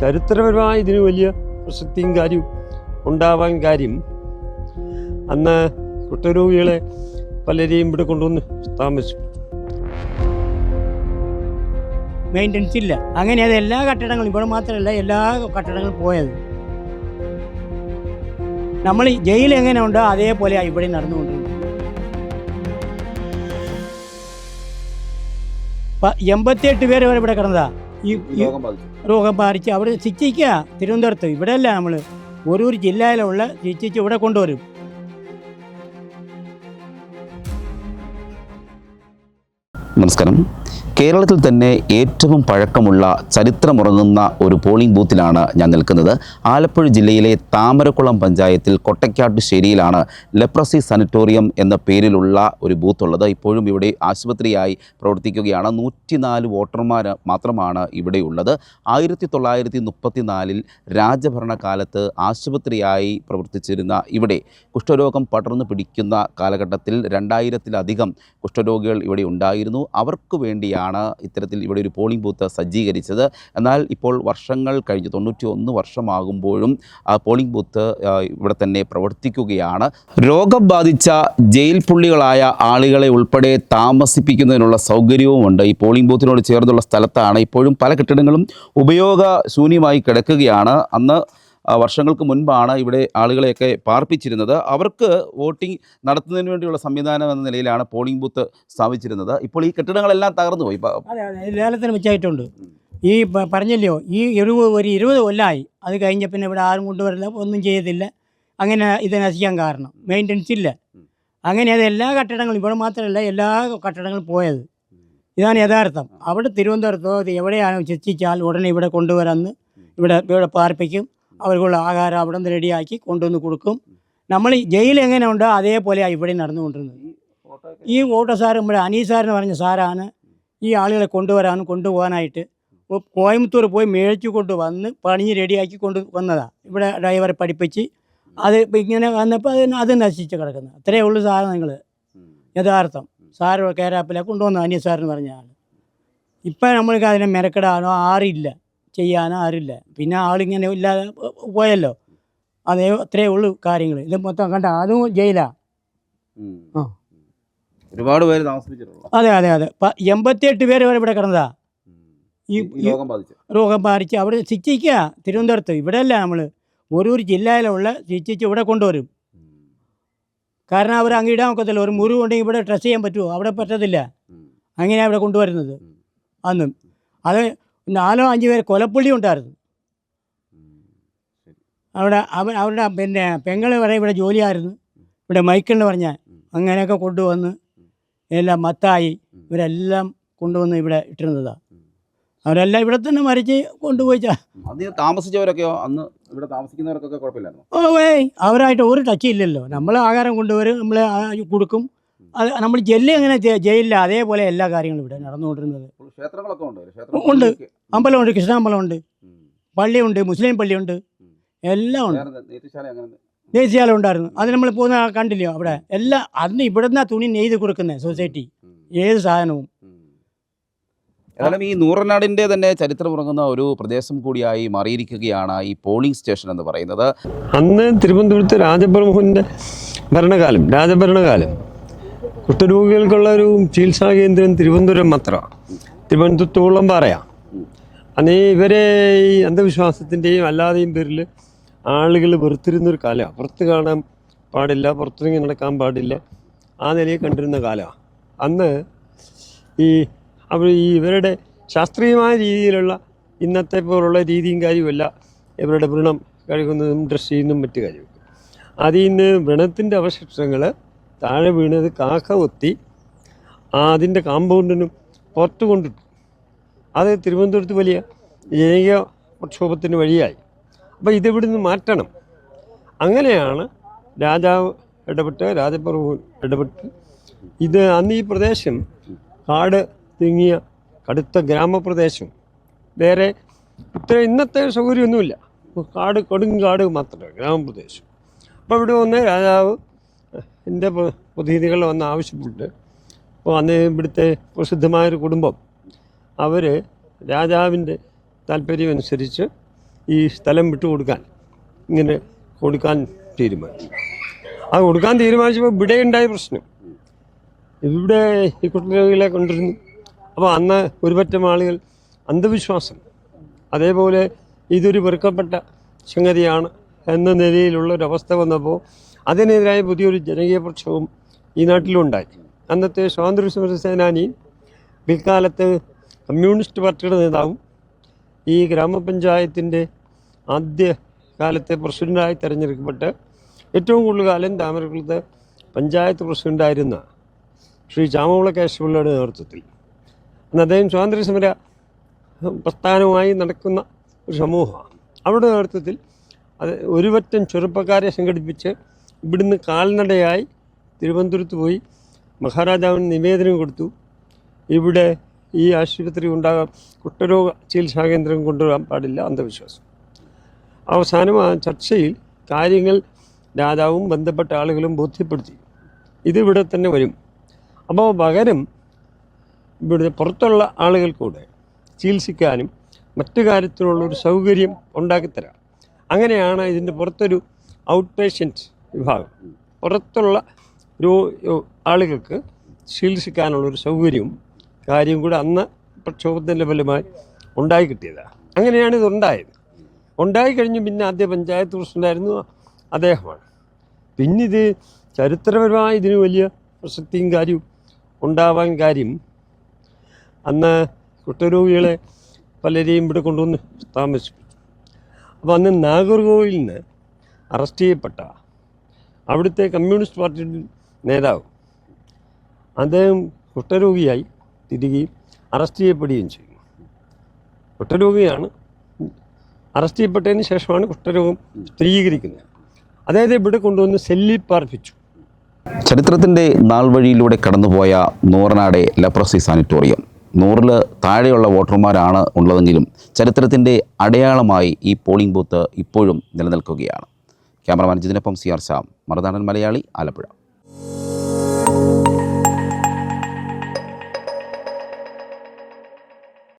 ചരിത്രപരമായി ഇതിന് വലിയ പ്രസക്തിയും കാര്യം ഉണ്ടാവാൻ കാര്യം അന്ന് കുട്ടരോഗികളെ പലരെയും ഇവിടെ കൊണ്ടുവന്ന് താമസിച്ചു. മെയിന്റനൻസ് ഇല്ല. അങ്ങനെ അത് എല്ലാ കെട്ടിടങ്ങളും ഇവിടെ മാത്രമല്ല എല്ലാ കെട്ടിടങ്ങളും പോയത്. നമ്മൾ ജയിൽ എങ്ങനെ ഉണ്ടോ അതേപോലെ ഇവിടെ നടന്നുകൊണ്ടിരുന്നത് എൺപത്തി എൺപത്തിയെട്ട് പേര് വരെ ഇവിടെ കിടന്നതാ. ഈ ഈ രോഗം ബാധിച്ചു. രോഗം ബാധിച്ച് അവിടെ ശിക്ഷിക്കുക. തിരുവനന്തപുരത്ത്. ഇവിടെയല്ല നമ്മൾ ഓരോ ജില്ലയിലുള്ള ശിക്ഷിച്ച് ഇവിടെ കൊണ്ടുവരും. നമസ്കാരം. കേരളത്തിൽ തന്നെ ഏറ്റവും പഴക്കമുള്ള ചരിത്രമുറങ്ങുന്ന ഒരു പോളിംഗ് ബൂത്തിലാണ് ഞാൻ നിൽക്കുന്നത്. ആലപ്പുഴ ജില്ലയിലെ താമരക്കുളം പഞ്ചായത്തിൽ കൊട്ടയ്ക്കാട്ടുശ്ശേരിയിലാണ് ലെപ്രസി സാനിറ്റോറിയം എന്ന പേരിലുള്ള ഒരു ബൂത്ത് ഉള്ളത് ഇപ്പോഴും ഇവിടെ ആശുപത്രിയായി പ്രവർത്തിക്കുകയാണ്. നൂറ്റിനാല് വോട്ടർമാർ മാത്രമാണ് ഇവിടെയുള്ളത് ആയിരത്തി തൊള്ളായിരത്തി മുപ്പത്തിനാലിൽ രാജഭരണകാലത്ത് ആശുപത്രിയായി പ്രവർത്തിച്ചിരുന്ന ഇവിടെ കുഷ്ഠരോഗം പടർന്നു പിടിക്കുന്ന കാലഘട്ടത്തിൽ രണ്ടായിരത്തിലധികം കുഷ്ഠരോഗികൾ ഇവിടെ ഉണ്ടായിരുന്നു. അവർക്ക് വേണ്ടിയാണ് ഇത്തരത്തിൽ ഇവിടെ ഒരു പോളിംഗ് ബൂത്ത് സജ്ജീകരിച്ചത്. എന്നാൽ ഇപ്പോൾ വർഷങ്ങൾ കഴിഞ്ഞ് തൊണ്ണൂറ്റി ഒന്ന് വർഷമാകുമ്പോഴും ആ പോളിംഗ് ബൂത്ത് ഇവിടെ തന്നെ പ്രവർത്തിക്കുകയാണ്. രോഗം ബാധിച്ച ജയിൽ പുള്ളികളായ ആളുകളെ ഉൾപ്പെടെ താമസിപ്പിക്കുന്നതിനുള്ള സൗകര്യവുമുണ്ട് ഈ പോളിംഗ് ബൂത്തിനോട് ചേർന്നുള്ള സ്ഥലത്താണ്. ഇപ്പോഴും പല കെട്ടിടങ്ങളും ഉപയോഗശൂന്യമായി കിടക്കുകയാണ്. അന്ന് വർഷങ്ങൾക്ക് മുൻപാണ് ഇവിടെ ആളുകളെയൊക്കെ പാർപ്പിച്ചിരുന്നത്. അവർക്ക് വോട്ടിംഗ് നടത്തുന്നതിന് വേണ്ടിയുള്ള സംവിധാനം എന്ന നിലയിലാണ് പോളിംഗ് ബൂത്ത് സ്ഥാപിച്ചിരുന്നത്. ഇപ്പോൾ ഈ കെട്ടിടങ്ങളെല്ലാം തകർന്നു പോയി ലേലത്തിന് വെച്ചായിട്ടുണ്ട് ഈ പറഞ്ഞല്ലോ ഈ ഇരുപത് ഒരു ഇരുപത് കൊല്ലമായി അത് കഴിഞ്ഞ പിന്നെ ഇവിടെ ആരും കൊണ്ടുവരില്ല. ഒന്നും ചെയ്തില്ല അങ്ങനെ ഇത് നശിക്കാൻ കാരണം. മെയിന്റനൻസ് ഇല്ല. അങ്ങനെ അത് എല്ലാ കെട്ടിടങ്ങളും ഇവിടെ മാത്രമല്ല എല്ലാ കെട്ടിടങ്ങളും പോയത്. ഇതാണ് യഥാർത്ഥം. അവിടെ തിരുവനന്തപുരത്തോ എവിടെയാണോ ചെത്തിച്ചാൽ ഉടനെ ഇവിടെ കൊണ്ടുവരാന്ന് ഇവിടെ ഇവിടെ പാർപ്പിക്കും. അവർക്കുള്ള ആഹാരം അവിടെ നിന്ന് റെഡിയാക്കി കൊണ്ടുവന്ന് കൊടുക്കും. നമ്മൾ ജയിൽ എങ്ങനെ ഉണ്ടോ അതേപോലെയാണ് ഇവിടെ നടന്നുകൊണ്ടിരുന്നത്. ഈ ഓട്ടോ സാർ നമ്മുടെ അനീസാരെന്ന് സാർ പറഞ്ഞ സാറാണ് ഈ ആളുകളെ കൊണ്ടുവരാനും കൊണ്ടുപോകാനായിട്ട്. കോയമ്പത്തൂർ പോയി മേടിച്ചു കൊണ്ട് വന്ന് പണിഞ്ഞ് റെഡിയാക്കി കൊണ്ട് വന്നതാണ് ഇവിടെ ഡ്രൈവറെ പഠിപ്പിച്ച് അത് ഇങ്ങനെ വന്നപ്പോൾ അത് അത് നശിച്ച് കിടക്കുന്നത് അത്രയേ ഉള്ളൂ നിങ്ങൾ യഥാർത്ഥം. സാറ് കേരാപ്പിലെ കൊണ്ടുവന്നു അനിയ സാർ എന്ന് പറഞ്ഞ ആൾ ഇപ്പം നമ്മൾക്ക് അതിനെ മെനക്കെടാനോ ആറില്ല. ചെയ്യാനോ ആരില്ല പിന്നെ ആളിങ്ങനെ ഇല്ലാതെ പോയല്ലോ. അതേ അത്രേ ഉള്ളൂ കാര്യങ്ങൾ ഇത് മൊത്തം കണ്ട അതും ജയിലാ. ആ. ഒരുപാട് പേര് താമസിപ്പിച്ചിട്ടുള്ളൂ അതെ അതെ അതെ. എൺപത്തിയെട്ട് പേര് വരെ ഇവിടെ കിടന്നതാ. ഈ രോഗം ബാധിച്ചു. രോഗം ബാധിച്ച് അവിടെ ശിക്ഷിക്കുക തിരുവനന്തപുരത്ത്. ഇവിടെ അല്ല നമ്മൾ ഓരോ ജില്ലയിലുള്ള ശിക്ഷിച്ച് ഇവിടെ കൊണ്ടുവരും. കാരണം അവർ അങ്ങ് ഇടാൻ ഒക്കത്തില്ല. ഒരു മുറിവ് ഉണ്ടെങ്കിൽ ഇവിടെ ഡ്രസ്സ് ചെയ്യാൻ പറ്റുമോ അവിടെ പറ്റത്തില്ല. അങ്ങനെയാണ് ഇവിടെ കൊണ്ടുവരുന്നത്. അന്നും. അത് നാലോ അഞ്ച് പേര് കൊലപ്പുള്ളി ഉണ്ടായിരുന്നു. അവിടെ അവൻ അവരുടെ പിന്നെ പെങ്ങൾ വരെ ഇവിടെ ജോലിയായിരുന്നു. ഇവിടെ മൈക്കിളിന് പറഞ്ഞ അങ്ങനെയൊക്കെ കൊണ്ടുവന്ന് എല്ലാം മത്തായി ഇവരെല്ലാം കൊണ്ടുവന്ന് ഇവിടെ ഇട്ടിരുന്നതാണ് അവരെല്ലാം ഇവിടെ തന്നെ മരിച്ച് കൊണ്ടുപോയിച്ചാ അന്ന് താമസിച്ചവരൊക്കെയോ അന്ന് ഇവിടെ താമസിക്കുന്നവർക്കൊക്കെ കുഴപ്പമില്ലായിരുന്നു? ഓ ഏയ് അവരായിട്ട് ഒരു ടച്ച് ഇല്ലല്ലോ. നമ്മൾ ആഹാരം കൊണ്ടുവരും നമ്മൾ കൊടുക്കും. അത് നമ്മൾ ജെല്ല് എങ്ങനെ ജയിലില്ല അതേപോലെ എല്ലാ കാര്യങ്ങളും ഇവിടെ നടന്നുകൊണ്ടിരുന്നത്. ഉണ്ട് അമ്പലമുണ്ട് കൃഷ്ണാമ്പലമുണ്ട്. പള്ളിയുണ്ട് മുസ്ലിം പള്ളിയുണ്ട്. എല്ലാം ഉണ്ട്. ദേശീയാലം ഉണ്ടായിരുന്നു. അത് നമ്മൾ പോകുന്ന കണ്ടില്ലയോ അവിടെ? എല്ലാ അന്ന് ഇവിടുന്ന് തുണി നെയ്ത് കൊടുക്കുന്നത് സൊസൈറ്റി. ഏത് സാധനവും. ഏതായാലും ഈ നൂറനാടിന്റെ തന്നെ ചരിത്രമുറങ്ങുന്ന ഒരു പ്രദേശം കൂടിയായി മാറിയിരിക്കുകയാണ് ഈ പോളിംഗ് സ്റ്റേഷൻ എന്ന് പറയുന്നത്. അന്ന് തിരുവനന്തപുരത്ത് രാജപ്രമുഖന്റെ ഭരണകാലം രാജഭരണകാലം. കുഷ്ഠരോഗികൾക്കുള്ള ഒരു ചികിത്സാ കേന്ദ്രം തിരുവനന്തപുരം മാത്രമാണ് തിരുവനന്തപുരത്തോളം പറയാം. അന്ന് ഇവരെ ഈ അന്ധവിശ്വാസത്തിന്റെയും അല്ലാതെയും പേരിൽ ആളുകൾ വെറുത്തിരുന്നൊരു കാലമാണ് പുറത്ത് കാണാൻ പാടില്ല പുറത്തിറങ്ങി നടക്കാൻ പാടില്ല. ആ നിലയിൽ കണ്ടിരുന്ന കാലമാണ് അന്ന് ഈ അവർ ഈ ഇവരുടെ ശാസ്ത്രീയമായ രീതിയിലുള്ള ഇന്നത്തെ പോലുള്ള രീതിയും കാര്യമല്ല ഇവരുടെ വ്രണം കഴുകുന്നതും ഡ്രസ് ചെയ്യുന്നതും മറ്റു കാര്യമൊക്കെ. അതിൽ നിന്ന് വ്രണത്തിന്റെ അവശിഷ്ടങ്ങൾ താഴെ വീണത് കാക്ക കൊത്തി അതിന്റെ കാമ്പൗണ്ടിനും പുറത്ത് കൊണ്ടിട്ടു. അത് തിരുവനന്തപുരത്ത് വലിയ ജനകീയ പ്രക്ഷോഭത്തിന് വഴിയായി. അപ്പോൾ ഇതിവിടുന്ന് മാറ്റണം. അങ്ങനെയാണ് രാജാവ് ഇടപെട്ട് രാജപ്രഭു ഇടപെട്ട്. ഇത് അന്ന് ഈ പ്രദേശം കാട് തിങ്ങിയ കടുത്ത ഗ്രാമപ്രദേശം. വേറെ ഇത്ര ഇന്നത്തെ സൗകര്യമൊന്നുമില്ല. കാട് കൊടുങ്കാട് മാത്രമേ ഗ്രാമപ്രദേശം. അപ്പോൾ ഇവിടെ വന്ന് രാജാവ് എന്റെ പ്രതിനിധികൾ വന്ന് ആവശ്യപ്പെട്ട് അപ്പോൾ അന്ന് ഇവിടുത്തെ പ്രസിദ്ധമായൊരു കുടുംബം അവർ രാജാവിന്റെ താല്പര്യമനുസരിച്ച് ഈ സ്ഥലം വിട്ടു കൊടുക്കാൻ ഇങ്ങനെ കൊടുക്കാൻ തീരുമാനിച്ചു. അത് കൊടുക്കാൻ തീരുമാനിച്ചപ്പോൾ ഇവിടെ ഉണ്ടായ പ്രശ്നം. ഇവിടെ ഈ കുട്ടികളെ കൊണ്ടിരുന്നു. അപ്പോൾ അന്ന് ഒരുപറ്റം ആളുകൾ അന്ധവിശ്വാസം അതേപോലെ ഇതൊരു വെറുക്കപ്പെട്ട സംഗതിയാണ് എന്ന നിലയിലുള്ള ഒരവസ്ഥ വന്നപ്പോൾ അതിനെതിരായ പുതിയൊരു ജനകീയ പ്രക്ഷോഭം ഈ നാട്ടിലുണ്ടായി. അന്നത്തെ സ്വാതന്ത്ര്യ സമര സേനാനിയും പിൽക്കാലത്ത് കമ്മ്യൂണിസ്റ്റ് പാർട്ടിയുടെ നേതാവും ഈ ഗ്രാമപഞ്ചായത്തിന്റെ ആദ്യ കാലത്തെ പ്രസിഡന്റായി തിരഞ്ഞെടുക്കപ്പെട്ട് ഏറ്റവും കൂടുതൽ കാലം താമരക്കുളത്ത് പഞ്ചായത്ത് പ്രസിഡന്റായിരുന്ന ശ്രീ ചാമവിള കേശവപിള്ളയുടെ നേതൃത്വത്തിൽ. അന്ന് അദ്ദേഹം സ്വാതന്ത്ര്യ സമര പ്രസ്ഥാനവുമായി നടക്കുന്ന ഒരു സമൂഹമാണ്. അവരുടെ നേതൃത്വത്തിൽ അത് ഒരുപറ്റം ചെറുപ്പക്കാരെ സംഘടിപ്പിച്ച് ഇവിടുന്ന് കാൽനടയായി തിരുവനന്തപുരത്ത് പോയി മഹാരാജാവിന് നിവേദനം കൊടുത്തു. ഇവിടെ ഈ ആശുപത്രി ഉണ്ടാകാൻ കുട്ടരോഗ ചികിത്സാ കേന്ദ്രം കൊണ്ടുവരാൻ പാടില്ല അന്ധവിശ്വാസം. അവസാനം ആ ചർച്ചയിൽ കാര്യങ്ങൾ രാജാവും ബന്ധപ്പെട്ട ആളുകളും ബോധ്യപ്പെടുത്തി. ഇതിവിടെ തന്നെ വരും. അപ്പോൾ പകരം ഇവിടുത്തെ പുറത്തുള്ള ആളുകൾ കൂടെ ചികിത്സിക്കാനും മറ്റു കാര്യത്തിനുള്ള ഒരു സൗകര്യം ഉണ്ടാക്കിത്തരാം. അങ്ങനെയാണ് ഇതിന്റെ പുറത്തൊരു ഔട്ട് പേഷ്യന്റ് വിഭാഗം. പുറത്തുള്ള ഒരു ആളുകൾക്ക് ചികിത്സിക്കാനുള്ളൊരു സൗകര്യവും കാര്യവും കൂടെ അന്ന് പ്രക്ഷോഭത്തിന്റെ ഫലമായി ഉണ്ടായി കിട്ടിയതാണ് അങ്ങനെയാണ് ഇതുണ്ടായത് ഉണ്ടായി കഴിഞ്ഞ് പിന്നെ ആദ്യ പഞ്ചായത്ത് പ്രസിഡന്റായിരുന്നു അദ്ദേഹമാണ്. പിന്നെ ഇത് ചരിത്രപരമായി ഇതിന് വലിയ പ്രസക്തിയും കാര്യവും ഉണ്ടാവാൻ കാര്യം അന്ന് കുഷ്ഠരോഗികളെ പലരെയും ഇവിടെ കൊണ്ടുവന്ന് താമസിപ്പിച്ചു. അപ്പോൾ അന്ന് നാഗർകോവിലിൽ നിന്ന് അറസ്റ്റ് ചെയ്യപ്പെട്ട അവിടുത്തെ കമ്മ്യൂണിസ്റ്റ് പാർട്ടിയുടെ നേതാവ് അദ്ദേഹം കുഷ്ഠരോഗിയായി തിരികെയും അറസ്റ്റ് ചെയ്യപ്പെടുകയും ചെയ്യും കുഷ്ഠരോഗിയാണ്. അറസ്റ്റ് ചെയ്യപ്പെട്ടതിന് ശേഷമാണ് കുഷ്ഠരോഗം സ്ഥിരീകരിക്കുന്നത്. അതായത് ഇവിടെ കൊണ്ടുവന്ന് സെല്ലിൽ പാർപ്പിച്ചു. ചരിത്രത്തിന്റെ നാൾ വഴിയിലൂടെ കടന്നുപോയ നൂറനാടെ ലപ്രസി സാനിറ്റോറിയം. നൂറിൽ താഴെയുള്ള വോട്ടർമാരാണ് ഉള്ളതെങ്കിലും ചരിത്രത്തിന്റെ അടയാളമായി ഈ പോളിംഗ് ബൂത്ത് ഇപ്പോഴും നിലനിൽക്കുകയാണ്. ക്യാമറമാൻ ജിതിനൊപ്പം സി ആർ ശ്യാം. മറുനാടൻ മലയാളി ആലപ്പുഴ.